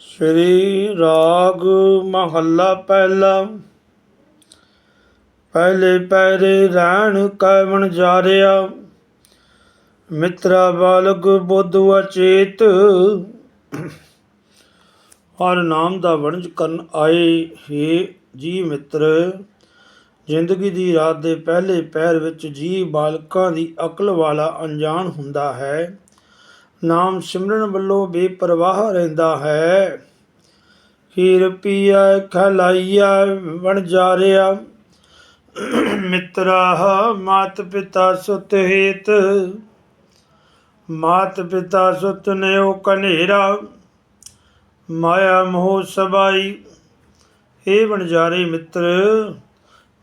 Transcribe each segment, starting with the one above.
ਸ੍ਰੀ ਰਾਗ ਮਹੱਲਾ ਪਹਿਲਾ। ਪਹਿਲੇ ਪੈਰੇ ਰਹਿਣ ਕੈਵਣ ਜਾਰਿਆ। ਮਿੱਤਰਾ ਬਾਲਕ ਬੁੱਧ ਅਚੇਤ। ਹਰ ਨਾਮ ਦਾ ਵਣਜ ਕਰਨ ਆਏ ਹੀ ਜੀ ਮਿੱਤਰ। ਜ਼ਿੰਦਗੀ ਦੀ ਰਾਤ ਦੇ ਪਹਿਲੇ ਪੈਰ ਵਿੱਚ ਜੀ ਬਾਲਕਾਂ ਦੀ ਅਕਲ ਵਾਲਾ ਅਣਜਾਣ ਹੁੰਦਾ ਹੈ। ਨਾਮ ਸਿਮਰਨ ਵੱਲੋਂ ਬੇਪਰਵਾਹ ਰਹਿੰਦਾ ਹੈ। ਖੀਰ ਪੀਆ, ਖਲਾਈਆ ਬਣ ਜਾਰਿਆ। ਮਿੱਤਰਾ ਮਾਤ ਪਿਤਾ ਸੁਤ ਹੇਤ। ਮਾਤ ਪਿਤਾ ਸੁਤ ਨੇ ਉਹ ਕਨੇਰਾ। ਮਾਇਆ ਮੋਹ ਸਬਾਈ। ਇਹ ਬਣਜਾਰੇ ਮਿੱਤਰ,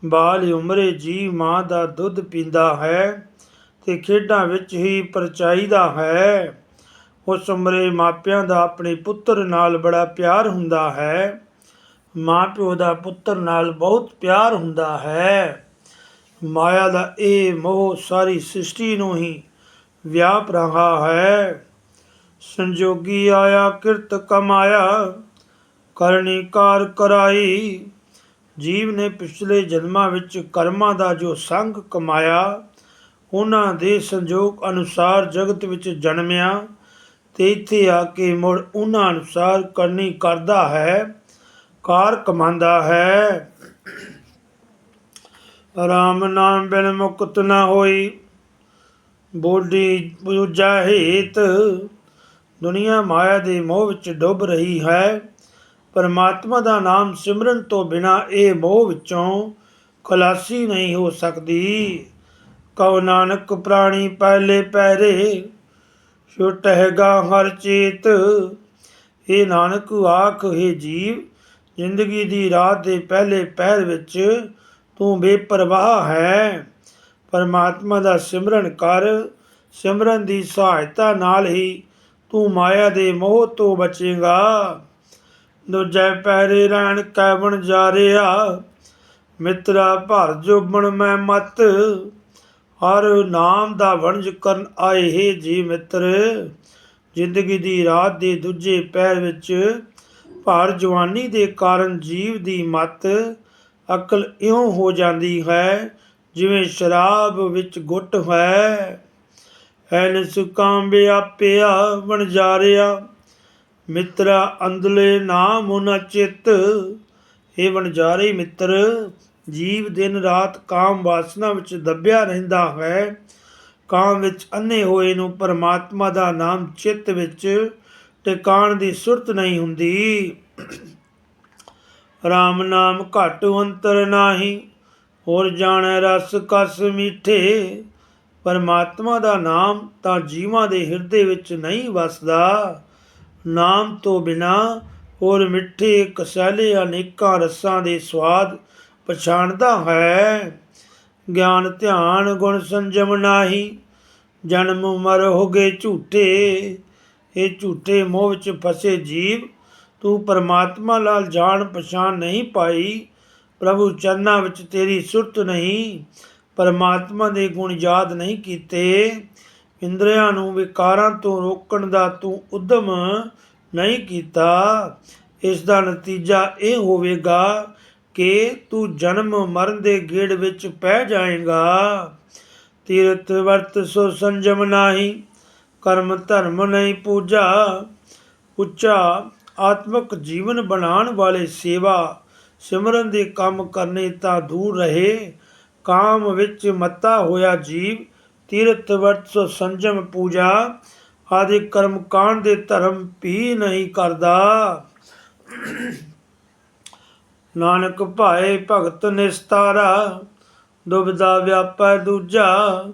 ਬਾਲ ਉਮਰੇ ਜੀ ਮਾਂ ਦਾ ਦੁੱਧ ਪੀਂਦਾ ਹੈ ਤੇ ਖੇਡਾਂ ਵਿੱਚ ਹੀ ਪਰਚਾਈਦਾ ਹੈ। ਉਸ ਉਮਰੇ ਮਾਪਿਆਂ ਦਾ ਆਪਣੇ ਪੁੱਤਰ ਨਾਲ ਬੜਾ ਪਿਆਰ ਹੁੰਦਾ ਹੈ। ਮਾਂ ਪਿਓ ਦਾ ਪੁੱਤਰ ਨਾਲ ਬਹੁਤ ਪਿਆਰ ਹੁੰਦਾ ਹੈ। ਮਾਇਆ ਦਾ ਇਹ ਮੋਹ ਸਾਰੀ ਸ੍ਰਿਸ਼ਟੀ ਨੂੰ ਹੀ ਵਿਆਪ ਰਹਾ ਹੈ। ਸੰਜੋਗੀ ਆਇਆ, ਕਿਰਤ ਕਮਾਇਆ, ਕਰਨੀ ਕਾਰ ਕਰਾਈ। ਜੀਵ ਨੇ ਪਿਛਲੇ ਜਨਮਾਂ ਵਿੱਚ ਕਰਮਾਂ ਦਾ ਜੋ ਸੰਗ ਕਮਾਇਆ, ਉਹਨਾਂ ਦੇ ਸੰਜੋਗ ਅਨੁਸਾਰ ਜਗਤ ਵਿੱਚ ਜਨਮਿਆ। ਤੇ ਇੱਥੇ ਆ ਕੇ ਮੁੜ ਉਹਨਾਂ ਅਨੁਸਾਰ ਕਰਨੀ ਕਰਦਾ ਹੈ, ਕਾਰ ਕਮਾਂਦਾ ਹੈ। ਰਾਮ ਨਾਮ ਬਿਨ ਮੁਕਤ ਨਾ ਹੋਈ ਬੋਡੀ ਬੁਝਾ ਹੇਤ। ਦੁਨੀਆ ਮਾਇਆ ਦੇ ਮੋਹ ਵਿੱਚ ਡੁੱਬ ਰਹੀ ਹੈ। ਪਰਮਾਤਮਾ ਦਾ ਨਾਮ ਸਿਮਰਨ ਤੋਂ ਬਿਨਾ ਇਹ ਮੋਹ ਵਿੱਚੋਂ ਖਲਾਸੀ ਨਹੀਂ ਹੋ ਸਕਦੀ। ਕਉ ਨਾਨਕ ਪ੍ਰਾਣੀ ਪਹਿਲੇ ਪਹਿਰੇ ਛੁਟਹਿਗਾ ਹਰ ਚੇਤ। ਇਹ ਨਾਨਕ, ਆਖ, ਹੈ ਜੀਵ, ਜ਼ਿੰਦਗੀ ਦੀ ਰਾਤ ਦੇ ਪਹਿਲੇ ਪਹਿਰ ਵਿੱਚ ਤੂੰ ਬੇਪਰਵਾਹ ਹੈ। ਪਰਮਾਤਮਾ ਦਾ ਸਿਮਰਨ ਕਰ, ਸਿਮਰਨ ਦੀ ਸਹਾਇਤਾ ਨਾਲ ਹੀ ਤੂੰ ਮਾਇਆ ਦੇ ਮੋਹ ਤੋਂ ਬਚੇਗਾ। ਦੂਜੇ ਪੈਰੇ ਰਹਿਣ ਕੈਵਣ ਜਾਰਿਆ ਮਿੱਤਰਾ ਭਰ ਜੁਬਣ ਮੈਂ ਮਤ। ਹਰ ਨਾਮ ਦਾ ਵਣਜ ਕਰਨ ਆਏ ਹੈ ਜੀ ਮਿੱਤਰ। ਜ਼ਿੰਦਗੀ ਦੀ ਰਾਤ ਦੇ ਦੂਜੇ ਪੈਰ ਵਿੱਚ ਭਾਰ ਜਵਾਨੀ ਦੇ ਕਾਰਨ ਜੀਵ ਦੀ ਮਤ ਅਕਲ ਇਉਂ ਹੋ ਜਾਂਦੀ ਹੈ ਜਿਵੇਂ ਸ਼ਰਾਬ ਵਿੱਚ ਗੁੱਟ ਹੈ। ਐਨ ਸੁਕਾਂ ਵਿਆਪਿਆ ਵਣਜਾਰਿਆ ਮਿੱਤਰਾ ਅੰਦਲੇ ਨਾਮ ਉਨ ਚਿੱਤ ਇਹ ਵਣਜਾਰੇ ਮਿੱਤਰ। ਜੀਵ ਦਿਨ ਰਾਤ ਕਾਮ ਵਾਸਨਾ ਵਿੱਚ ਦੱਬਿਆ ਰਹਿੰਦਾ ਹੈ। ਕਾਮ ਵਿੱਚ ਅੰਨੇ ਹੋਏ ਨੂੰ ਪਰਮਾਤਮਾ ਦਾ ਨਾਮ ਚਿੱਤ ਵਿੱਚ ਟਿਕਾਣ ਦੀ ਸੁਰਤ ਨਹੀਂ ਹੁੰਦੀ। RAM ਨਾਮ ਘਟ ਅੰਤਰ ਨਾਹੀ, ਹੋਰ ਜਾਣੈ ਰਸ ਕਸ ਮਿੱਠੇ। ਪਰਮਾਤਮਾ ਦਾ ਨਾਮ ਤਾਂ ਜੀਵਾਂ ਦੇ ਹਿਰਦੇ ਵਿੱਚ ਨਹੀਂ ਵਸਦਾ। ਨਾਮ ਤੋਂ ਬਿਨਾ ਹੋਰ ਮਿੱਠੇ ਕਸੈਲੇ ਅਨੇਕਾਂ ਰਸਾਂ ਦੇ ਸਵਾਦ ਪਛਾਣਦਾ ਹੈ। ਗਿਆਨ, ਧਿਆਨ, ਗੁਣ ਸੰਜਮ ਨਾਹੀ, ਜਨਮ ਮਰ ਹੋਗੇ ਝੂਠੇ। ਇਹ ਝੂਠੇ, ਮੋਹ ਵਿੱਚ ਫਸੇ ਜੀਵ, ਤੂੰ ਪਰਮਾਤਮਾ ਨਾਲ ਜਾਣ ਪਛਾਣ ਨਹੀਂ ਪਾਈ। ਪ੍ਰਭੂ ਚਰਨਾਂ ਵਿੱਚ ਤੇਰੀ ਸੁਰਤ ਨਹੀਂ, ਪਰਮਾਤਮਾ ਦੇ ਗੁਣ ਯਾਦ ਨਹੀਂ ਕੀਤੇ। ਇੰਦਰੀਆਂ ਨੂੰ ਵਿਕਾਰਾਂ ਤੋਂ ਰੋਕਣ ਦਾ ਤੂੰ ਉਦਮ ਨਹੀਂ ਕੀਤਾ। ਇਸ ਦਾ ਨਤੀਜਾ ਇਹ ਹੋਵੇਗਾ ਕਿ ਤੂੰ ਜਨਮ ਮਰਨ ਦੇ ਗੇੜ ਵਿੱਚ ਪੈ ਜਾਏਗਾ। ਤੀਰਥ ਵਰਤ ਸੋ ਸੰਜਮ ਨਾਹੀ, ਕਰਮ ਧਰਮ ਨਹੀਂ ਪੂਜਾ। ਉੱਚਾ ਆਤਮਿਕ ਜੀਵਨ ਬਣਾਉਣ ਵਾਲੇ ਸੇਵਾ, ਸਿਮਰਨ ਦੇ ਕੰਮ ਕਰਨੇ ਤਾਂ ਦੂਰ ਰਹੇ। ਕਾਮ ਵਿੱਚ ਮੱਤਾ ਹੋਇਆ ਜੀਵ, ਤੀਰਥ ਵਰਤ ਸੋ ਸੰਜਮ ਪੂਜਾ। ਆਦਿ ਕਰਮ ਕਾਂਡ ਦੇ ਧਰਮ ਵੀ ਨਹੀਂ ਕਰਦਾ। ਨਾਨਕ ਭਾਏ ਭਗਤ ਨਿਸਤਾਰਾ ਦੁਬਦਾ ਵਿਆਪੈ ਦੂਜਾ।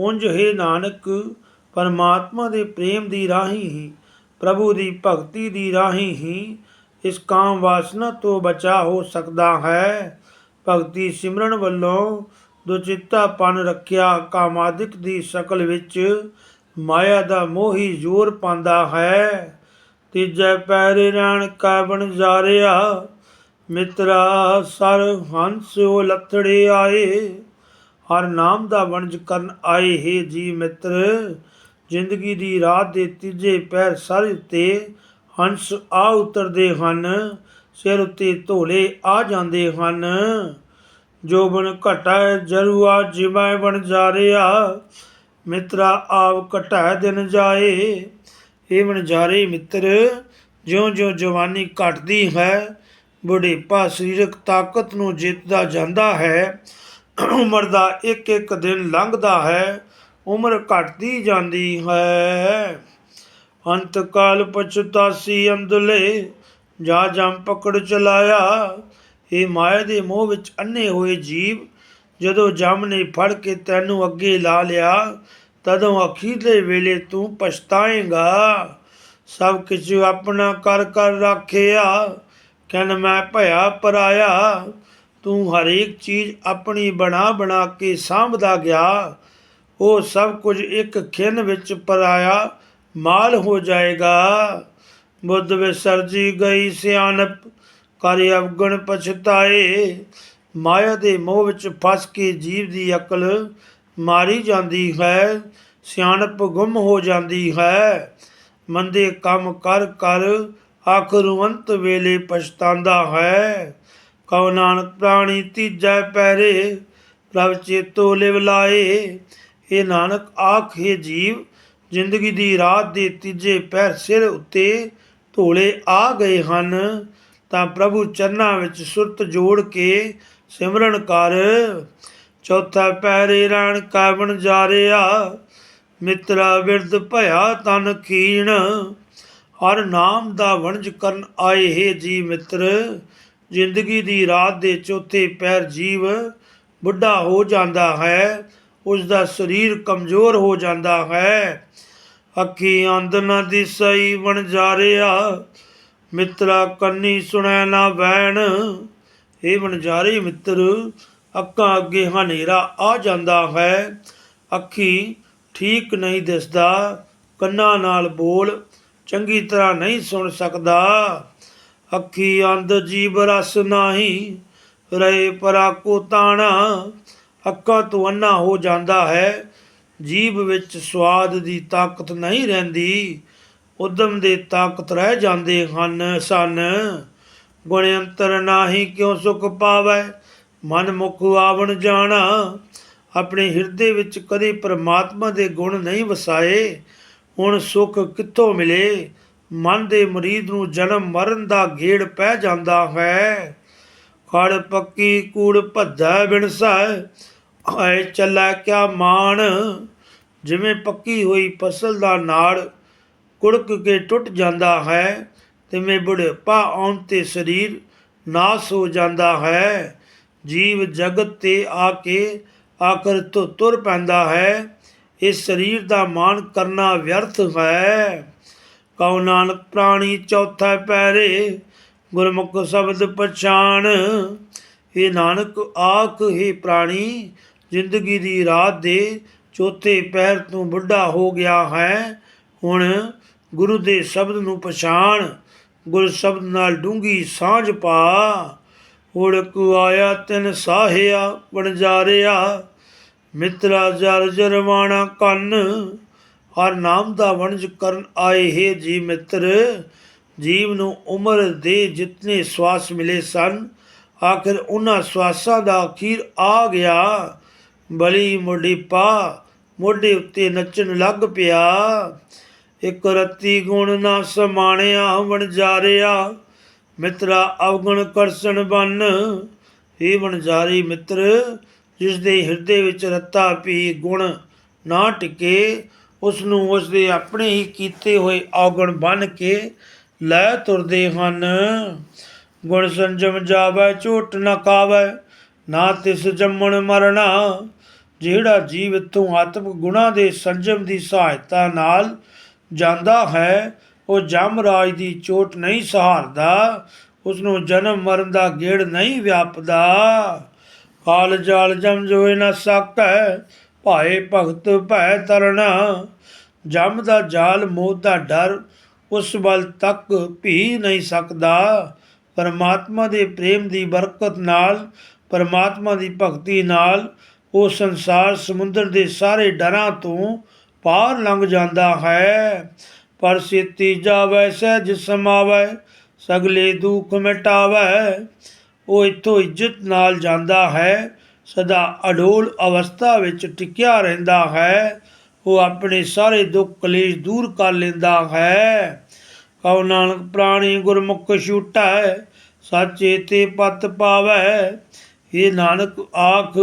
ਉਂਝ ਹੈ ਨਾਨਕ, ਪਰਮਾਤਮਾ ਦੇ ਪ੍ਰੇਮ ਦੀ ਰਾਹੀਂ ਹੀ, ਪ੍ਰਭੂ ਦੀ ਭਗਤੀ ਦੀ ਰਾਹੀਂ ਹੀ, ਇਸ ਕਾਮ ਵਾਸਨਾ ਤੋਂ ਬਚਾ ਹੋ ਸਕਦਾ ਹੈ। ਭਗਤੀ ਸਿਮਰਨ ਵੱਲੋਂ ਦੁਚਿੱਤਾਪਨ ਰੱਖਿਆ ਕਾਮਾਦਿਕ ਦੀ ਸ਼ਕਲ ਵਿੱਚ ਮਾਇਆ ਦਾ ਮੋਹ ਹੀ ਜ਼ੋਰ ਪਾਉਂਦਾ ਹੈ। ਤੀਜੇ ਪੈਰੇ ਰਹਿਣ ਕਾਬਣ ਜਾਰਿਆ ਮਿੱਤਰਾ, ਸਰ, ਹੰਸ ਉਹ ਲੱਥੜੇ ਆਏ। ਹਰ ਨਾਮ ਦਾ ਵਣਜ ਕਰਨ ਆਏ, ਹੈ ਜੀ ਮਿੱਤਰ। ਜ਼ਿੰਦਗੀ ਦੀ ਰਾਤ ਦੇ ਤੀਜੇ ਪੈਰ ਸਰ ਉੱਤੇ ਹੰਸ ਆ ਉਤਰਦੇ ਹਨ, ਸਿਰ ਉੱਤੇ ਧੋਲੇ ਆ ਜਾਂਦੇ ਹਨ। ਜੋਬਨ ਘਟੈ, ਜਰੂਆ, ਜਿਵੇਂ ਬਣ ਜਾ ਰਿਹਾ। ਮਿੱਤਰਾ, ਆਪ ਘਟਾ ਦਿਨ ਜਾਏ। ਇਹ ਵਣਜਾਰੇ ਮਿੱਤਰ, ਜਿਉਂ-ਜਿਉਂ ਜਵਾਨੀ ਘਟਦੀ ਹੈ ਬੁਢੇਪਾ ਸਰੀਰਕ ਤਾਕਤ ਨੂੰ ਜਿੱਤਦਾ ਜਾਂਦਾ ਹੈ, ਉਮਰ ਦਾ ਇੱਕ ਇੱਕ ਦਿਨ ਲੰਘਦਾ ਹੈ, ਉਮਰ ਘਟਦੀ ਜਾਂਦੀ ਹੈ। ਅੰਤ ਕਾਲ ਪਛਤਾਸੀ ਅੰਦਲੇ, ਜਾ ਜਮ ਪਕੜ ਚਲਾਇਆ। ਇਹ ਮਾਇਆ ਦੇ ਮੋਹ ਵਿੱਚ ਅੰਨੇ ਹੋਏ ਜੀਵ, ਜਦੋਂ ਜਮ ਨੇ ਫੜ ਕੇ ਤੈਨੂੰ ਅੱਗੇ ਲਾ ਲਿਆ, ਤਦੋਂ ਅਖੀਰਲੇ ਵੇਲੇ ਤੂੰ ਪਛਤਾਏਗਾ। ਸਭ ਕੁਝ ਆਪਣਾ ਕਰ ਕਰ ਰੱਖਿਆ। ਕਹਿਨ ਮੈਂ ਭਇਆ ਪਰਾਇਆ, ਤੂੰ ਹਰੇਕ ਚੀਜ਼ ਆਪਣੀ ਬਣਾ ਬਣਾ ਕੇ ਸਾਂਭਦਾ ਗਿਆ। ਉਹ ਸਭ ਕੁਝ ਇੱਕ ਖਿੰਨ ਵਿੱਚ ਪਰਾਇਆ, ਮਾਲ ਹੋ ਜਾਏਗਾ। ਬੁੱਧ ਵਿਸਰਜੀ ਗਈ ਸਿਆਣਪ, ਕਰ ਅਵਗਣ ਪਛਤਾਏ। ਮਾਇਆ ਦੇ ਮੋਹ ਵਿੱਚ ਫਸ ਕੇ ਜੀਵ ਦੀ ਅਕਲ ਮਾਰੀ ਜਾਂਦੀ ਹੈ, ਸਿਆਣਪ ਗੁੰਮ ਹੋ ਜਾਂਦੀ ਹੈ। ਮੰਦੇ ਕੰਮ ਕਰ ਕਰ ਆਖਰ ਅੰਤ ਵੇਲੇ ਪਛਤਾਉਂਦਾ ਹੈ। ਕਉ ਨਾਨਕ ਪ੍ਰਾਣੀ ਤੀਜੈ ਪੈਰੇ, ਪ੍ਰਭ ਚੇਤੋ ਲਿਵ ਲਾਏ। ਇਹ ਨਾਨਕ ਆਖੇ ਜੀਵ, ਜ਼ਿੰਦਗੀ ਦੀ ਰਾਤ ਦੇ ਤੀਜੇ ਪੈਰ ਸਿਰ ਉੱਤੇ ਧੋਲੇ ਆ ਗਏ ਹਨ। ਤਾਂ ਪ੍ਰਭੂ ਚਰਨਾਂ ਵਿੱਚ ਸੁਰਤ ਜੋੜ ਕੇ ਸਿਮਰਨ ਕਰ। ਚੌਥਾ ਪੈਰੇ ਰਾਣ ਕਾਵਣ ਜਾ ਰਿਹਾ ਮਿੱਤਰਾ ਵਿਰਦ ਭਇਆ ਤਨ ਖੀਣ। ਹਰ ਨਾਮ ਦਾ ਵਣਜ ਕਰਨ ਆਏ ਹੈ ਜੀ ਮਿੱਤਰ। ਜ਼ਿੰਦਗੀ ਦੀ ਰਾਤ ਦੇ ਚੌਥੇ ਪੈਰ ਜੀਵ ਬੁੱਢਾ ਹੋ ਜਾਂਦਾ ਹੈ ਉਸ ਦਾ ਸਰੀਰ ਕਮਜ਼ੋਰ ਹੋ ਜਾਂਦਾ ਹੈ। ਅੱਖੀ ਅੰਧ ਨ ਦਿਸਈ ਵਣ ਜਾ ਰਿਹਾ, ਮਿੱਤਰਾ ਕੰਨੀ ਸੁਣੈ ਨਾ ਵੈਣ। ਇਹ ਵਣਜਾਰੇ ਮਿੱਤਰ, ਅੱਖਾਂ ਅੱਗੇ ਹਨੇਰਾ ਆ ਜਾਂਦਾ ਹੈ। ਅੱਖੀ ਠੀਕ ਨਹੀਂ ਦਿਸਦਾ, ਕੰਨਾਂ ਨਾਲ ਬੋਲ ਚੰਗੀ ਤਰ੍ਹਾਂ ਨਹੀਂ ਸੁਣ ਸਕਦਾ। ਅੱਖੀ ਅੰਧ ਜੀਵ ਰਸ ਨਾਹੀ, ਰਹੇ ਪਰਾ ਕੋ ਤਾਣਾ, ਅੱਖਾਂ ਤੋਂ ਅੰਨਾ ਹੋ ਜਾਂਦਾ ਹੈ। ਜੀਭ ਵਿੱਚ ਸਵਾਦ ਦੀ ਤਾਕਤ ਨਹੀਂ ਰਹਿੰਦੀ, ਉਦਮ ਦੇ ਤਾਕਤ ਰਹਿ ਜਾਂਦੇ ਹਨ, ਸਨ। ਗੁਣ ਅੰਤਰ ਨਾਹੀ ਕਿਉ ਸੁਖ ਪਾਵੈ? ਮਨ ਮੁਖ ਆਵਣ ਜਾਣਾ। ਆਪਣੇ ਹਿਰਦੇ ਵਿੱਚ ਕਦੇ ਪ੍ਰਮਾਤਮਾ ਦੇ ਗੁਣ ਨਹੀਂ ਵਸਾਏ। ਹੁਣ ਸੁਖ ਕਿੱਥੋਂ ਮਿਲੇ? ਮਨ ਦੇ ਮਰੀਦ ਨੂੰ ਜਨਮ ਮਰਨ ਦਾ ਗੇੜ ਪੈ ਜਾਂਦਾ ਹੈ। ਖੜ ਪੱਕੀ ਕੂੜ ਭੱਦਾ ਬਿਨਸੈ ਆਏ ਚੱਲਾ ਕਿਆ ਮਾਣ? ਜਿਵੇਂ ਪੱਕੀ ਹੋਈ ਫਸਲ ਦਾ ਨਾੜ ਕੁੜਕ ਕੇ ਟੁੱਟ ਜਾਂਦਾ ਹੈ, ਤਿਵੇਂ ਬੁਢੇਪਾ ਆਉਣ ਤੇ ਸਰੀਰ ਨਾਸ ਹੋ ਜਾਂਦਾ ਹੈ। ਜੀਵ ਜਗਤ ਤੇ ਆ ਕੇ ਆਖਰ ਤੋਂ ਤੁਰ ਪੈਂਦਾ ਹੈ। ਇਸ ਸਰੀਰ ਦਾ ਮਾਣ ਕਰਨਾ ਵਿਅਰਥ ਹੈ। ਕਉ ਨਾਨਕ ਪ੍ਰਾਣੀ ਚੌਥਾ ਪੈਰੇ, ਗੁਰਮੁਖ ਸ਼ਬਦ ਪਛਾਣ। ਇਹ ਨਾਨਕ, ਆਖ ਹੀ ਪ੍ਰਾਣੀ, ਜ਼ਿੰਦਗੀ ਦੀ ਰਾਤ ਦੇ ਚੌਥੇ ਪਹਿਰ ਤੋਂ ਬੁੱਢਾ ਹੋ ਗਿਆ ਹੈ। ਹੁਣ ਗੁਰੂ ਦੇ ਸ਼ਬਦ ਨੂੰ ਪਛਾਣ, ਗੁਰ ਸ਼ਬਦ ਨਾਲ ਡੂੰਗੀ ਸਾਂਝ ਪਾ। ਉੜਕ ਆਇਆ ਤਿਨ ਸਾਹਿਆ ਬਣ ਮਿੱਤਰਾ ਜਰ ਜਰਵਾਣਾ ਕੰਨ, ਹਰ ਨਾਮ ਦਾ ਵਣਜ ਕਰਨ ਆਏ ਹੈ ਜੀ ਮਿੱਤਰ। ਜੀਵ ਨੂੰ ਉਮਰ ਦੇ ਜਿਤਨੇ ਸਵਾਸ ਮਿਲੇ ਸਨ, ਆਖਿਰ ਉਹਨਾਂ ਸਵਾਸਾਂ ਦਾ ਅਖੀਰ ਆ ਗਿਆ। ਬਲੀ ਮੁਢੀਪਾ ਮੋਢੇ ਉੱਤੇ ਨੱਚਣ ਲੱਗ ਪਿਆ। ਇੱਕ ਰਤੀ ਗੁਣ ਨਾ ਸਮਾਣਿਆ ਵਣ ਜਾ ਰਿਹਾ ਮਿੱਤਰਾ ਅਵਗਣ ਕਰਸਨ ਬਨ ਇਹ ਵਣਜਾਰੀ ਮਿੱਤਰ ਜਿਸ ਦੇ ਹਿਰਦੇ ਵਿੱਚ ਰੱਤਾ ਪੀ ਗੁਣ ਨਾ ਟਿਕੇ ਉਸ ਨੂੰ ਉਸ ਦੇ ਆਪਣੇ ਹੀ ਕੀਤੇ ਹੋਏ ਔਗਣ ਬਨ ਕੇ ਲੈ ਤੁਰਦੇ ਹਨ। ਗੁਣ ਸੰਜਮ ਜਾਵੇ, ਝੂਠ ਨਾ ਕਾਵੇ, ਨਾ ਤਿਸ ਜੰਮਣ ਮਰਣਾ ਜਿਹੜਾ ਜੀਵ ਇਥੋਂ ਆਤਮਿਕ ਗੁਣਾ ਦੇ ਸੰਜਮ ਦੀ ਸਹਾਇਤਾ ਨਾਲ ਜਾਂਦਾ ਹੈ, ਉਹ ਜਮ ਰਾਜ ਦੀ ਚੋਟ ਨਹੀਂ ਸਹਾਰਦਾ ਉਸ ਨੂੰ ਜਨਮ ਮਰਨ ਦਾ ਗੇੜ ਨਹੀਂ ਵਿਆਪਦਾ। ਆਲ ਜਾਲ ਜਮ ਜੋਏ ਨਾ ਸਕੈ ਭਾਏ ਭਗਤ ਭੈ ਤਰਨਾ ਜਮ ਦਾ ਜਾਲ, ਮੋਹ ਦਾ ਡਰ, ਉਸ ਵੱਲ ਤੱਕ ਭੀ ਨਹੀਂ ਸਕਦਾ। ਪਰਮਾਤਮਾ ਦੇ ਪ੍ਰੇਮ ਦੀ ਬਰਕਤ ਨਾਲ, ਪਰਮਾਤਮਾ ਦੀ ਭਗਤੀ ਨਾਲ, ਉਹ ਸੰਸਾਰ ਸਮੁੰਦਰ ਦੇ ਸਾਰੇ ਡਰਾਂ ਤੋਂ ਪਾਰ ਲੰਘ ਜਾਂਦਾ ਹੈ। ਪਰ ਸੇਤੀ ਜਾਵੈ, ਸਹਿਜ ਸਮਾਵੈ, ਸਗਲੇ ਦੁੱਖ ਮਿਟਾਵੈ। ਉਹ ਇੱਥੋਂ ਇੱਜ਼ਤ ਨਾਲ ਜਾਂਦਾ ਹੈ, ਸਦਾ ਅਡੋਲ ਅਵਸਥਾ ਵਿੱਚ ਟਿਕਿਆ ਰਹਿੰਦਾ ਹੈ, ਉਹ ਆਪਣੇ ਸਾਰੇ ਦੁੱਖ ਕਲੇਸ਼ ਦੂਰ ਕਰ ਲੈਂਦਾ ਹੈ। ਕਉ ਨਾਨਕ ਪ੍ਰਾਣੀ ਗੁਰਮੁਖ ਛੂਟੈ, ਸਾਚੇ ਤੇ ਪਤ ਪਾਵੈ। ਇਹ ਨਾਨਕ ਆਖ,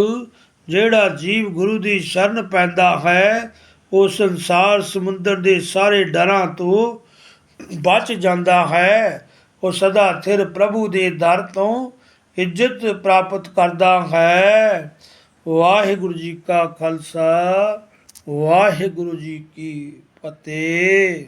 ਜਿਹੜਾ ਜੀਵ ਗੁਰੂ ਦੀ ਸ਼ਰਨ ਪੈਂਦਾ ਹੈ, ਉਹ ਸੰਸਾਰ ਸਮੁੰਦਰ ਦੇ ਸਾਰੇ ਡਰਾਂ ਤੋਂ ਬਚ ਜਾਂਦਾ ਹੈ। ਉਹ ਸਦਾ ਥਿਰ ਪ੍ਰਭੂ ਦੇ ਦਰ ਤੋਂ ਇੱਜ਼ਤ ਪ੍ਰਾਪਤ ਕਰਦਾ ਹੈ। ਵਾਹਿਗੁਰੂ ਜੀ ਕਾ ਖਾਲਸਾ ਵਾਹਿਗੁਰੂ ਜੀ ਕੀ ਫਤਿਹ।